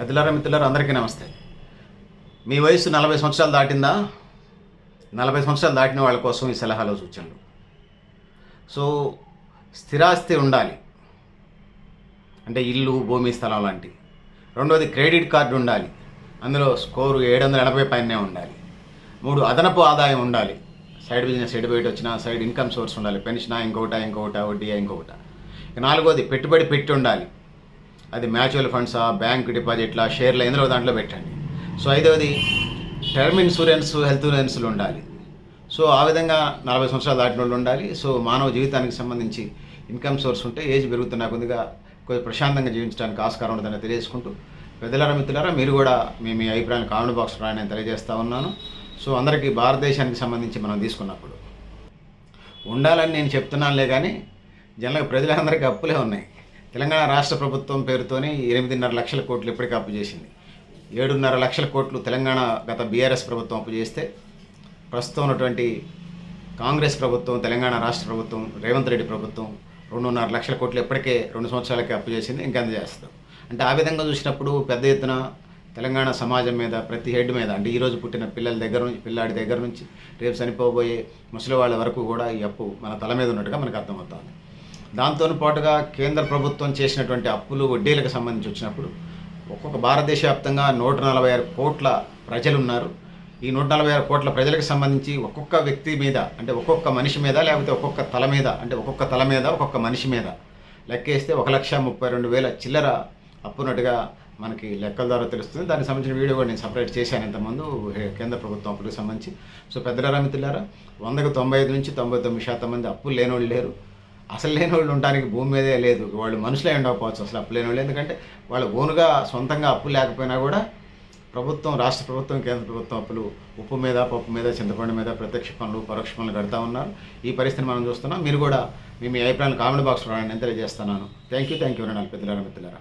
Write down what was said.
పెద్దలారా మిత్రులారా అందరికీ నమస్తే. మీ వయసు నలభై సంవత్సరాలు దాటిందా? నలభై సంవత్సరాలు దాటిన వాళ్ళ కోసం ఈ సలహాలో సూచనలు. సో స్థిరాస్తి ఉండాలి. అంటే ఇల్లు భూమి స్థలం లాంటివి. రెండవది క్రెడిట్ కార్డు ఉండాలి. అందులో స్కోరు ఏడు వందల ఎనభై పైనే ఉండాలి. మూడు అదనపు ఆదాయం ఉండాలి. సైడ్ బిజినెస్ ఎటు బయట వచ్చినా సైడ్ ఇన్కమ్ సోర్స్ ఉండాలి. పెన్షనా ఇంకొకట ఇంకొకట వడ్డీ ఇంకొకట. నాలుగోది పెట్టుబడి పెట్టి ఉండాలి. అది మ్యూచువల్ ఫండ్సా బ్యాంక్ డిపాజిట్లా షేర్ల ఎందులో దాంట్లో పెట్టండి. సో ఐదవది టర్మ్ ఇన్సూరెన్స్ హెల్త్ ఇన్సూరెన్స్లు ఉండాలి. సో ఆ విధంగా నలభై సంవత్సరాలు దాటిన వాళ్ళు ఉండాలి. సో మానవ జీవితానికి సంబంధించి ఇన్కమ్ సోర్స్ ఉంటే ఏజ్ పెరుగుతున్నా కొద్దిగా కొద్దిగా ప్రశాంతంగా జీవించడానికి ఆస్కారం ఉంటుందని తెలియజేసుకుంటూ పెద్దలారా మిత్రులారా మీరు కూడా మీ మీ అభిప్రాయాన్ని కామెంట్ బాక్స్ రాయని తెలియజేస్తూ తెలియజేస్తా ఉన్నాను. సో అందరికీ భారతదేశానికి సంబంధించి మనం తీసుకున్నప్పుడు ఉండాలని నేను చెప్తున్నానులే కానీ జనరల్గా ప్రజలందరికీ అప్పులే ఉన్నాయి. తెలంగాణ రాష్ట్ర ప్రభుత్వం పేరుతోని ఎనిమిదిన్నర లక్షల కోట్లు ఇప్పటికీ అప్పు చేసింది. ఏడున్నర లక్షల కోట్లు తెలంగాణ గత బీఆర్ఎస్ ప్రభుత్వం అప్పు చేస్తే ప్రస్తుతం ఉన్నటువంటి కాంగ్రెస్ ప్రభుత్వం తెలంగాణ రాష్ట్ర ప్రభుత్వం రేవంత్ రెడ్డి ప్రభుత్వం రెండున్నర లక్షల కోట్లు ఇప్పటికే రెండు సంవత్సరాలకే అప్పు చేసింది ఇంకా అందజేస్తాం అంటే ఆ విధంగా చూసినప్పుడు పెద్ద ఎత్తున తెలంగాణ సమాజం మీద ప్రతి హెడ్ మీద అంటే ఈరోజు పుట్టిన పిల్లల దగ్గర నుంచి పిల్లాడి దగ్గర నుంచి రేపు చనిపోబోయే ముసలి వాళ్ళ వరకు కూడా ఈ అప్పు మన తల మీద ఉన్నట్టుగా మనకు అర్థమవుతుంది. దాంతో పాటుగా కేంద్ర ప్రభుత్వం చేసినటువంటి అప్పులు వడ్డీలకు సంబంధించి వచ్చినప్పుడు ఒక్కొక్క భారతదేశ వ్యాప్తంగా నూట నలభై ఆరు కోట్ల ప్రజలు ఉన్నారు ఈ నూట నలభై ఆరు కోట్ల ప్రజలకు సంబంధించి ఒక్కొక్క వ్యక్తి మీద అంటే ఒక్కొక్క మనిషి మీద లేకపోతే ఒక్కొక్క తల మీద అంటే ఒక్కొక్క తల మీద ఒక్కొక్క మనిషి మీద లెక్కేస్తే ఒక లక్ష ముప్పై రెండు వేల చిల్లర అప్పున్నట్టుగా మనకి లెక్కల ద్వారా తెలుస్తుంది. దానికి సంబంధించిన వీడియో కూడా నేను సపరేట్ చేశాను ఇంతకుముందు కేంద్ర ప్రభుత్వం అప్పులకు సంబంధించి. సో పెద్దల మిత్రులారా వందకు తొంభై ఐదు నుంచి తొంభై తొమ్మిది శాతం మంది అప్పులు లేని వాళ్ళు లేరు. అసలు లేని వాళ్ళు ఉండడానికి భూమి మీదే లేదు. వాళ్ళు మనుషులే ఉండకపోవచ్చు అసలు అప్పు లేని వాళ్ళు ఎందుకంటే వాళ్ళు ఓనుగా సొంతంగా అప్పు లేకపోయినా కూడా ప్రభుత్వం రాష్ట్ర ప్రభుత్వం కేంద్ర ప్రభుత్వం అప్పులు ఉప్పు మీద పప్పు మీద చింతపండు మీద ప్రత్యక్ష పనులు పరోక్ష పనులు కడతా ఉన్నారు. ఈ పరిస్థితిని మనం చూస్తున్నాం. మీరు కూడా మీ మీ అభిప్రాయాలు కామెంట్ బాక్స్లో నేను తెలియజేస్తున్నాను. థ్యాంక్ యూ థ్యాంక్ యూ నాలుగు పెద్దలారా మిత్రులారా.